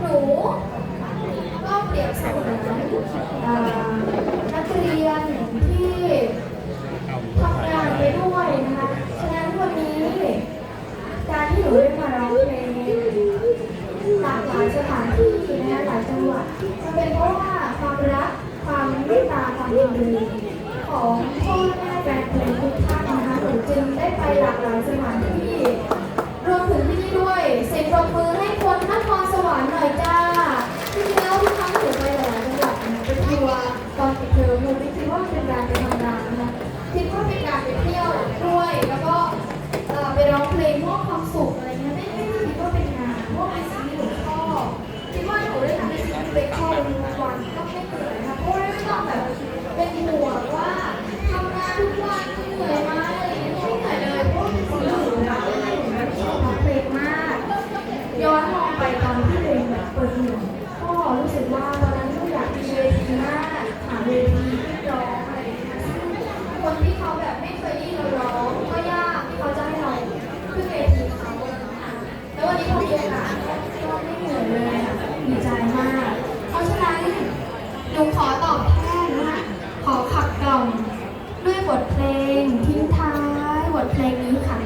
หนูก็เปรียบเสมือนนักเรียนที่ทำงานไปด้วยนะคะ ฉะนั้นวันนี้ การที่หนูได้มาร้องเพลงหลากหลายสถานที่นะคะหลายจังหวัดจะเป็นเพราะว่าความรักความเมตตาความเอ็นดูของ ว่าตอนนั้นลูกอยากมีเวทีมากหาเวทีที่ร้องอะไรคนที่เขาแบบไม่เคยได้ยินเราร้องก็ยากที่เขาจะให้เราขึ้นเวทีเขาแล้ววันนี้เอาเโอกาะก็ไม่เหนื่อยเลยอะดีใจมาก เพราะฉะนั้นหนูขอตอบแทนว่าขอขับกล่อมด้วยบทเพลงทิ้งท้ายบทเพลงนี้ค่ะ